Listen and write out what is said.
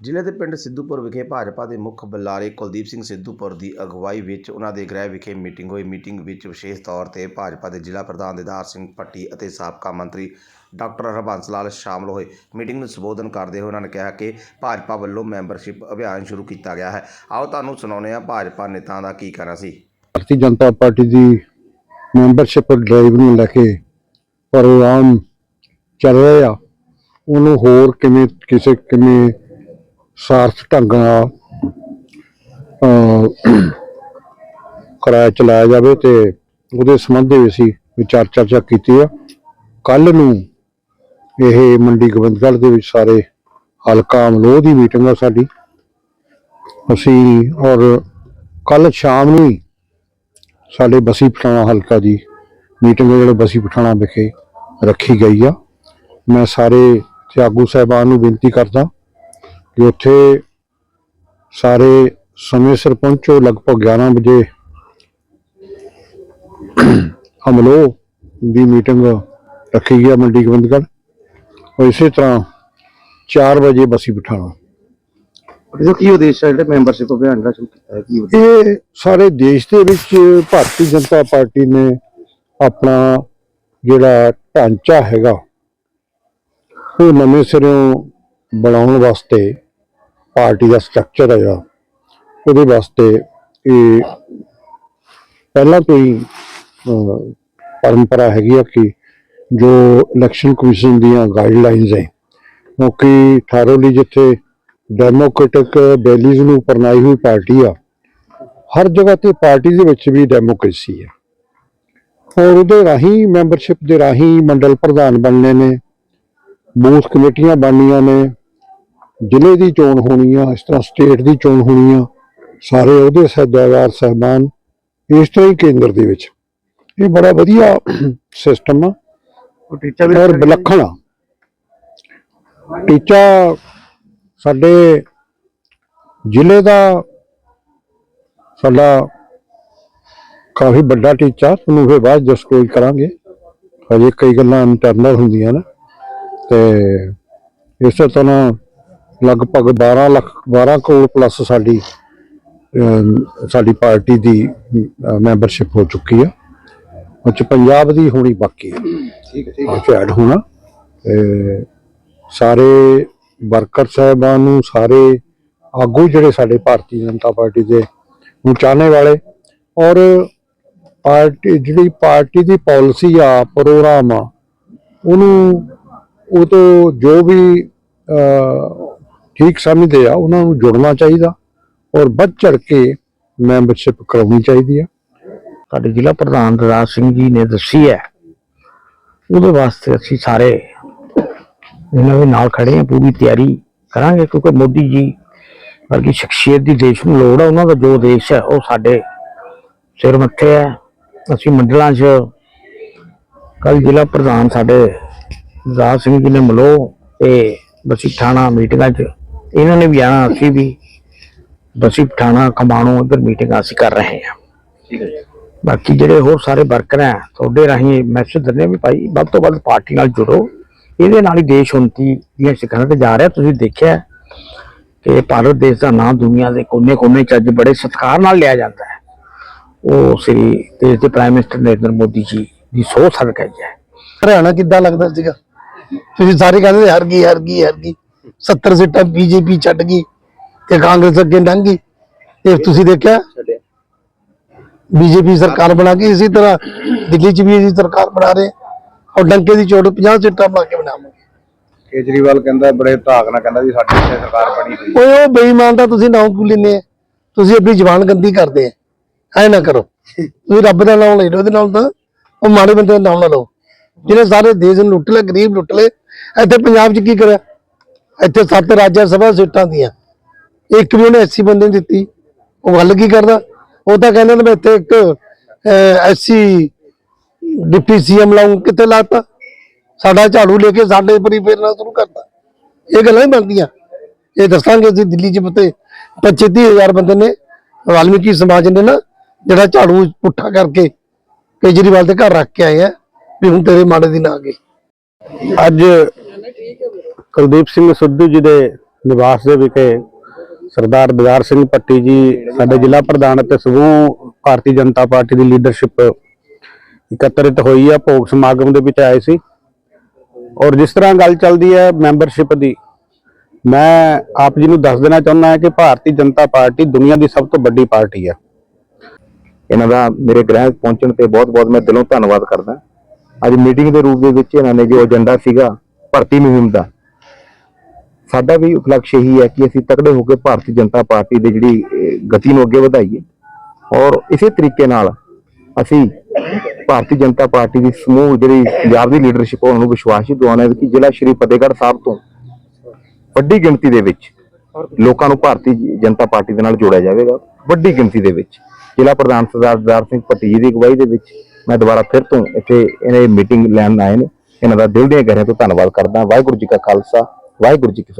ਜ਼ਿਲ੍ਹੇ ਦੇ ਪਿੰਡ ਸਿੱਧੂਪੁਰ ਵਿਖੇ ਭਾਜਪਾ ਦੇ ਮੁੱਖ ਬੁਲਾਰੇ ਕੁਲਦੀਪ ਸਿੰਘ ਸਿੱਧੂਪੁਰ ਦੀ ਅਗਵਾਈ ਵਿੱਚ ਉਹਨਾਂ ਦੇ ਗ੍ਰਹਿ ਵਿਖੇ ਮੀਟਿੰਗ ਹੋਈ। ਮੀਟਿੰਗ ਵਿੱਚ ਵਿਸ਼ੇਸ਼ ਤੌਰ ਤੇ ਭਾਜਪਾ ਦੇ ਜ਼ਿਲ੍ਹਾ ਪ੍ਰਧਾਨ ਦਿਦਾਰ ਸਿੰਘ ਭੱਟੀ ਅਤੇ ਸਾਬਕਾ ਮੰਤਰੀ ਡਾਕਟਰ ਹਰਬੰਸ ਲਾਲ ਸ਼ਾਮਲ ਹੋਏ। ਮੀਟਿੰਗ ਨੂੰ ਸੰਬੋਧਨ ਕਰਦੇ ਹੋਏ ਉਹਨਾਂ ਨੇ ਕਿਹਾ ਕਿ ਭਾਜਪਾ ਵੱਲੋਂ ਮੈਂਬਰਸ਼ਿਪ ਅਭਿਆਨ ਸ਼ੁਰੂ ਕੀਤਾ ਗਿਆ ਹੈ। ਆਓ ਤੁਹਾਨੂੰ ਸੁਣਾਉਂਦੇ ਹਾਂ ਭਾਜਪਾ ਨੇਤਾ ਦਾ ਕੀ ਕਹਿਣਾ ਸੀ। ਭਾਰਤੀ ਜਨਤਾ ਪਾਰਟੀ ਦੀ ਮੈਂਬਰਸ਼ਿਪ ਡਰਾਈਵ ਨੂੰ ਲੈ ਕੇ ਪ੍ਰੋਗਰਾਮ ਚੱਲ ਰਿਹਾ ਉਹਨੂੰ ਹੋਰ ਕਿਵੇਂ, ਕਿਸੇ ਕਿਵੇਂ ਸਾਰਥ ਢੰਗ ਨਾਲ ਕਿਰਾਇਆ ਚਲਾਇਆ ਜਾਵੇ ਤੇ ਉਹਦੇ ਸੰਬੰਧ ਵਿੱਚ ਅਸੀਂ ਵਿਚਾਰ ਚਰਚਾ ਕੀਤੀ ਆ। ਕੱਲ ਨੂੰ ਇਹ ਮੰਡੀ ਗੋਬਿੰਦਗੜ੍ਹ ਦੇ ਵਿੱਚ ਸਾਰੇ ਹਲਕਾ ਅਮਲੋਹ ਦੀ ਮੀਟਿੰਗ ਆ ਸਾਡੀ। ਅਸੀਂ ਔਰ ਕੱਲ ਸ਼ਾਮ ਨੂੰ ਹੀ ਸਾਡੇ ਬਸੀ ਪਠਾਣਾ ਹਲਕਾ ਦੀ ਮੀਟਿੰਗ ਜਿਹੜੇ ਬਸੀ ਪਠਾਣਾ ਵਿਖੇ ਰੱਖੀ ਗਈ ਆ। ਮੈਂ ਸਾਰੇ ਤਿਆਗੂ ਸਾਹਿਬਾਨ ਨੂੰ ਬੇਨਤੀ ਕਰਦਾ ਕਿ ਉੱਥੇ ਸਾਰੇ ਸਮੇਂ ਸਿਰ ਪਹੁੰਚੋ ਲਗਭਗ 11 ਵਜੇ ਹਮਲੋ ਦੀ ਮੀਟਿੰਗ ਰੱਖੀ ਗਈ ਆ ਮੰਡੀ ਗੋਬਿੰਦਗੜ੍ਹ ਔਰ ਇਸੇ ਤਰ੍ਹਾਂ 4 ਵਜੇ ਬਸੀ ਪਠਾਣਾ। ਇਹਦਾ ਕੀ ਉਦੇਸ਼ ਹੈ? ਜਿਹੜੇ ਮੈਂਬਰਸ਼ਿਪ ਅਭਿਆਨ ਦਾ ਸ਼ੁਰੂ ਕੀਤਾ ਹੈ ਕੀ? ਇਹ ਸਾਰੇ ਦੇਸ਼ ਦੇ ਵਿੱਚ ਭਾਰਤੀ ਜਨਤਾ ਪਾਰਟੀ ਨੇ ਆਪਣਾ ਜਿਹੜਾ ਢਾਂਚਾ ਹੈਗਾ ਉਹ ਨਵੇਂ ਸਿਰੋਂ ਬਣਾਉਣ ਵਾਸਤੇ ਪਾਰਟੀ ਦਾ ਸਟਰਕਚਰ ਹੈਗਾ, ਉਹਦੇ ਵਾਸਤੇ ਇਹ ਪਹਿਲਾਂ ਤੋਂ ਹੀ ਪਰੰਪਰਾ ਹੈਗੀ ਆ ਕਿ ਜੋ ਇਲੈਕਸ਼ਨ ਕਮਿਸ਼ਨ ਦੀਆਂ ਗਾਈਡਲਾਈਨਸ ਹੈ ਕਿਉਂਕਿ ਥਾਰੋਲੀ ਜਿੱਥੇ ਡੈਮੋਕ੍ਰੈਟਿਕ ਵੈਲਿਊਜ਼ ਨੂੰ ਅਪਣਾਈ ਹੋਈ ਪਾਰਟੀ ਆ, ਹਰ ਜਗ੍ਹਾ ਤੇ ਪਾਰਟੀ ਦੇ ਵਿੱਚ ਵੀ ਡੈਮੋਕ੍ਰੇਸੀ ਆ। ਔਰ ਉਹਦੇ ਰਾਹੀਂ ਮੈਂਬਰਸ਼ਿਪ ਦੇ ਰਾਹੀਂ ਮੰਡਲ ਪ੍ਰਧਾਨ ਬਣਨੇ ਨੇ ਬੂਥ ਕਮੇਟੀਆਂ ਬਣਨੀਆਂ ਨੇ ਜ਼ਿਲ੍ਹੇ ਦੀ ਚੋਣ ਹੋਣੀ ਆ ਇਸ ਤਰ੍ਹਾਂ ਸਟੇਟ ਦੀ ਚੋਣ ਹੋਣੀ ਆ ਸਾਰੇ ਉਹਦੇ ਸਹਿਦਾਰ ਸਹਿਬਾਨ ਇਸ ਤਰ੍ਹਾਂ ਹੀ ਕੇਂਦਰ ਦੇ ਵਿੱਚ। ਇਹ ਬੜਾ ਵਧੀਆ ਸਿਸਟਮ ਆ। ਉਹ ਟੀਚਾ ਵੀ ਔਰ ਵਿਲੱਖਣ ਆ। ਟੀਚਾ ਸਾਡੇ ਜ਼ਿਲ੍ਹੇ ਦਾ ਸਾਡਾ ਕਾਫੀ ਵੱਡਾ ਟੀਚਾ ਤੁਹਾਨੂੰ ਫਿਰ ਬਾਅਦ ਡਿਸਕਲੋਜ਼ ਕਰਾਂਗੇ। ਹਜੇ ਕਈ ਗੱਲਾਂ ਇੰਟਰਨਲ ਹੁੰਦੀਆਂ ਨੇ। ਤੇ ਇਸੇ ਤਰ੍ਹਾਂ ਲਗਭਗ 12 ਲੱਖ 12 ਕਰੋੜ ਪਲੱਸ ਸਾਡੀ ਸਾਡੀ ਪਾਰਟੀ ਦੀ ਮੈਂਬਰਸ਼ਿਪ ਹੋ ਚੁੱਕੀ ਆ। ਉਹ 'ਚ ਪੰਜਾਬ ਦੀ ਹੋਣੀ ਬਾਕੀ ਹੈ ਠੀਕ ਹੈ। ਠੀਕ ਐਡ ਹੋਣਾ। ਸਾਰੇ ਵਰਕਰ ਸਾਹਿਬਾਨ ਨੂੰ ਸਾਰੇ ਆਗੂ ਜਿਹੜੇ ਸਾਡੇ ਭਾਰਤੀ ਜਨਤਾ ਪਾਰਟੀ ਦੇ ਨੂੰ ਚਾਹਨੇ ਵਾਲੇ ਔਰ ਪਾਰਟੀ ਜਿਹੜੀ ਪਾਰਟੀ ਦੀ ਪਾਲਿਸੀ ਆ ਪ੍ਰੋਗਰਾਮ ਆ ਉਹਨੂੰ ਉਹ ਤੋਂ ਜੋ ਵੀ ਠੀਕ ਸਮਝਦੇ ਆ, ਉਹਨਾਂ ਨੂੰ ਜੁੜਨਾ ਚਾਹੀਦਾ ਔਰ ਵੱਧ ਚੜ ਕੇ ਮੈਂਬਰਸ਼ਿਪ ਕਰਾਉਣੀ ਚਾਹੀਦੀ ਆ। ਸਾਡੇ ਜ਼ਿਲ੍ਹਾ ਪ੍ਰਧਾਨ ਰਾਜ ਸਿੰਘ ਜੀ ਨੇ ਦੱਸੀ ਹੈ, ਉਹਦੇ ਵਾਸਤੇ ਅਸੀਂ ਸਾਰੇ ਇਹਨਾਂ ਦੇ ਨਾਲ ਖੜੇ ਹਾਂ, ਪੂਰੀ ਤਿਆਰੀ ਕਰਾਂਗੇ ਕਿਉਂਕਿ ਮੋਦੀ ਜੀ ਵਰਗੀ ਸ਼ਖਸੀਅਤ ਦੀ ਦੇਸ਼ ਨੂੰ ਲੋੜ ਹੈ ਉਹਨਾਂ ਦਾ ਜੋ ਦੇਸ਼ ਹੈ ਉਹ ਸਾਡੇ ਸਿਰ ਮੱਥੇ ਹੈ। ਅਸੀਂ ਮੰਡਲਾਂ 'ਚ ਕੱਲ ਜ਼ਿਲ੍ਹਾ ਪ੍ਰਧਾਨ ਸਾਡੇ ਰਾਜ ਸਿੰਘ ਜੀ ਨੇ ਮਲੋ ਤੇ ਬਸੀ ਥਾਣਾ ਮੀਟਿੰਗਾਂ 'ਚ ਇਹਨਾਂ ਨੇ ਵੀ ਆਣਾ ਅਸੀਂ ਵੀ। ਬਸੀ ਪਠਾਣਾ ਖਮਾਣੋ ਇੱਧਰ ਮੀਟਿੰਗਾਂ ਅਸੀਂ ਕਰ ਰਹੇ ਹਾਂ। ਠੀਕ ਹੈ ਬਾਕੀ ਜਿਹੜੇ ਹੋਰ ਸਾਰੇ ਵਰਕਰ ਹੈ ਤੁਹਾਡੇ ਰਾਹੀਂ ਮੈਸੇਜ ਦਿੰਦੇ ਵੀ ਭਾਈ ਵੱਧ ਤੋਂ ਵੱਧ ਪਾਰਟੀ ਨਾਲ ਜੁੜੋ। ਇਹਦੇ ਨਾਲ ਹੀ ਦੇਸ਼ ਉન્નਤੀ ਦੀਆਂ ਸਿਖਰਾਂ ਤੇ ਜਾ ਰਿਹਾ ਤੁਸੀਂ ਦੇਖਿਆ ਕਿ ਭਾਰਤ ਦੇਸ਼ ਦਾ ਨਾਮ ਦੁਨੀਆ ਦੇ ਕੋਨੇ-ਕੋਨੇ ਚ ਅੱਜ ਬੜੇ ਸਤਿਕਾਰ ਨਾਲ ਲਿਆ ਜਾਂਦਾ ਹੈ। ਉਹ ਸ੍ਰੀ ਦੇਸ਼ ਦੇ ਪ੍ਰਾਈਮ ਮਿਨਿਸਟਰ ਨਰਿੰਦਰ ਮੋਦੀ ਜੀ ਦੀ ਸੋਚ ਸਦਕਾ ਹੀ ਹੈ। ਹਰਿਆਣਾ ਕਿੱਦਾਂ ਲੱਗਦਾ ਸੀਗਾ? ਤੁਸੀਂ ਸਾਰੇ ਕਹਿੰਦੇ ਹਰ ਗਈ ਹਰ ਗਈ ਹਰ ਗਈ 70 ਸੀਟਾਂ ਬੀਜੇਪੀ ਛੱਡ ਗਈ ਤੇ ਕਾਂਗਰਸ ਅੱਗੇ ਲੰਘ ਗਈ। ਇਹ ਤੁਸੀਂ ਦੇਖਿਆ? ਬੀਜੇਪੀ ਸਰਕਾਰ ਬਣਾ ਕੇ ਇਸੇ ਤਰ੍ਹਾਂ ਦਿੱਲੀ 'ਚ ਵੀ ਇਸੇ ਸਰਕਾਰ ਬਣਾ ਰਹੇ। ਔਰ ਡੰਕੇ ਦੀ ਚੋਟ 50 ਸੀਟਾਂ ਬਣਾ ਕੇ ਬਣਾਵਾਂਗੇ। ਕੇਜਰੀਵਾਲ ਕਹਿੰਦਾ ਬੜੇ ਧਾਕ ਨਾਲ ਕਹਿੰਦਾ ਵੀ ਸਾਡੀ ਇੱਥੇ ਸਰਕਾਰ ਬਣੀ ਹੋਈ ਓਏ ਉਹ ਬੇਈਮਾਨ ਦਾ ਤੁਸੀਂ ਨਾਮ ਕਿਉਂ ਲੈਂਦੇ ਆ? ਤੁਸੀਂ ਆਪਣੀ ਜ਼ਬਾਨ ਗੰਦੀ ਕਰਦੇ ਆ। ਐ ਨਾ ਕਰੋ। ਤੁਸੀਂ ਰੱਬ ਦਾ ਨਾਮ ਲੈ ਲਓ ਉਹਦੇ ਨਾਲ ਤਾਂ ਉਹ ਮਾੜੇ ਬੰਦੇ ਦਾ ਨਾਮ ਨਾ ਲਓ। ਜਿਹਨੇ ਸਾਰੇ ਦੇਸ਼ ਨੂੰ ਲੁੱਟ ਲਿਆ ਗਰੀਬ ਲੁੱਟ ਲਏ ਇੱਥੇ ਪੰਜਾਬ 'ਚ ਕੀ ਕਰਿਆ? ਇੱਥੇ ਸੱਤ ਰਾਜਾਂ ਸਭਾ ਸੀਟਾਂ ਦੀਆਂ। ਇੱਕ ਵੀ ਉਹਨੇ ਐਸੀ ਬੰਦੇ ਨੂੰ ਦਿੱਤੀ। ਉਹ ਗੱਲ ਕੀ ਕਰਦਾ? ਉਹ ਤਾਂ ਕਹਿੰਦਾ ਮੈਂ ਇੱਥੇ ਇੱਕ ਐਸੀ ਡਿਪਟੀ ਸੀਐਮ ਲਾਉਂ ਕਿੱਥੇ ਲਾਤਾ? ਸਾਡਾ ਝਾੜੂ ਲੈ ਕੇ ਸਾਡੇ ਉੱਪਰ ਫੇਰਨਾ ਸ਼ੁਰੂ ਕਰਦਾ ਇਹ ਗੱਲਾਂ ਹੀ ਬਣਦੀਆਂ। ਇਹ ਦੱਸਾਂਗੇ ਅਸੀਂ ਦਿੱਲੀ 'ਚ ਪਤੇ 25000 ਬੰਦੇ ਨੇ, ਵਾਲਮੀਕੀ ਸਮਾਜ ਨੇ ਨਾ, ਜਿਹੜਾ ਝਾੜੂ ਪੁੱਠਾ ਕਰਕੇ ਕੇਜਰੀਵਾਲ ਦੇ ਘਰ ਰੱਖ ਕੇ ਆਏ ਆ, ਵੀ ਹੁਣ ਤੇਰੇ ਮਾੜੇ ਦਿਨ ਆ ਗਏ। ਅੱਜ ਕੁਲਦੀਪ ਸਿੰਘ ਸਿੱਧੂ ਜੀ ਦੇ ਨਿਵਾਸ ਦੇ ਵਿਖੇ ਸਰਦਾਰ ਬਜ਼ਾਰ ਸਿੰਘ ਪੱਟੀ ਜੀ ਸਾਡੇ ਜ਼ਿਲ੍ਹਾ ਪ੍ਰਧਾਨ ਅਤੇ ਸਮੂਹ ਭਾਰਤੀ ਜਨਤਾ ਪਾਰਟੀ ਦੀ ਲੀਡਰਸ਼ਿਪ ਇਕੱਤਰਿਤ ਹੋਈ ਆ, ਭੋਗ ਸਮਾਗਮ ਦੇ ਵਿੱਚ ਆਏ ਸੀ। ਔਰ ਜਿਸ ਤਰ੍ਹਾਂ ਗੱਲ ਚੱਲਦੀ ਹੈ ਮੈਂਬਰਸ਼ਿਪ ਦੀ, ਮੈਂ ਆਪ ਜੀ ਨੂੰ ਦੱਸ ਦੇਣਾ ਚਾਹੁੰਦਾ ਹਾਂ ਕਿ ਭਾਰਤੀ ਜਨਤਾ ਪਾਰਟੀ ਦੁਨੀਆ ਦੀ ਸਭ ਤੋਂ ਵੱਡੀ ਪਾਰਟੀ ਹੈ ਇਹਨਾਂ ਦਾ ਮੇਰੇ ਗ੍ਰਹਿ ਪਹੁੰਚਣ ਤੇ ਬਹੁਤ-ਬਹੁਤ ਮੈਂ ਦਿਲੋਂ ਧੰਨਵਾਦ ਕਰਦਾ। ਅੱਜ ਮੀਟਿੰਗ ਦੇ ਰੂਪ ਦੇ ਵਿੱਚ ਇਹਨਾਂ ਨੇ ਜੋ ਏਜੰਡਾ ਸੀਗਾ, ਭਰਤੀ ਮੁਹਿੰਮ ਦਾ ਸਾਡਾ ਵੀ ਉਪਲਕਸ਼ ਇਹੀ ਹੈ ਕਿ ਅਸੀਂ ਤਕੜੇ ਹੋ ਕੇ ਭਾਰਤੀ ਜਨਤਾ ਪਾਰਟੀ ਦੇ ਜਿਹੜੀ ਗਤੀ ਨੂੰ ਅੱਗੇ ਵਧਾਈਏ। ਔਰ ਇਸੇ ਤਰੀਕੇ ਨਾਲ ਅਸੀਂ ਭਾਰਤੀ ਜਨਤਾ ਪਾਰਟੀ ਦੀ ਸਮੂਹ ਜਿਹੜੀ ਪੰਜਾਬ ਦੀ ਲੀਡਰਸ਼ਿਪ ਉਹਨਾਂ ਨੂੰ ਵਿਸ਼ਵਾਸ ਹੀ ਦਿਵਾਉਣਾ ਹੈ ਕਿ ਜ਼ਿਲ੍ਹਾ ਸ਼੍ਰੀ ਫਤਿਹਗੜ੍ਹ ਸਾਹਿਬ ਤੋਂ ਵੱਡੀ ਗਿਣਤੀ ਦੇ ਵਿੱਚ ਲੋਕਾਂ ਨੂੰ ਭਾਰਤੀ ਜਨਤਾ ਪਾਰਟੀ ਦੇ ਨਾਲ ਜੋੜਿਆ ਜਾਵੇਗਾ। ਵੱਡੀ ਗਿਣਤੀ ਦੇ ਵਿੱਚ ਜ਼ਿਲ੍ਹਾ ਪ੍ਰਧਾਨ ਸਰਦਾਰ ਦਰਬਾਰ ਸਿੰਘ ਭੱਟੀ ਜੀ ਦੀ ਅਗਵਾਈ ਦੇ ਵਿੱਚ ਮੈਂ ਦੁਬਾਰਾ ਫਿਰ ਤੋਂ ਇੱਥੇ ਇਹ ਮੀਟਿੰਗ ਲੈਣ ਆਏ ਨੇ। ਇਹਨਾਂ ਦਾ ਦਿਲ ਦੀਆਂ ਗਹਿਰਾਈਆਂ ਤੋਂ ਧੰਨਵਾਦ ਕਰਦਾ। ਵਾਹਿਗੁਰੂ ਜੀ ਕਾ ਖਾਲਸਾ। ਵਾਹਿਗੁਰੂ ਜੀ ਕੀ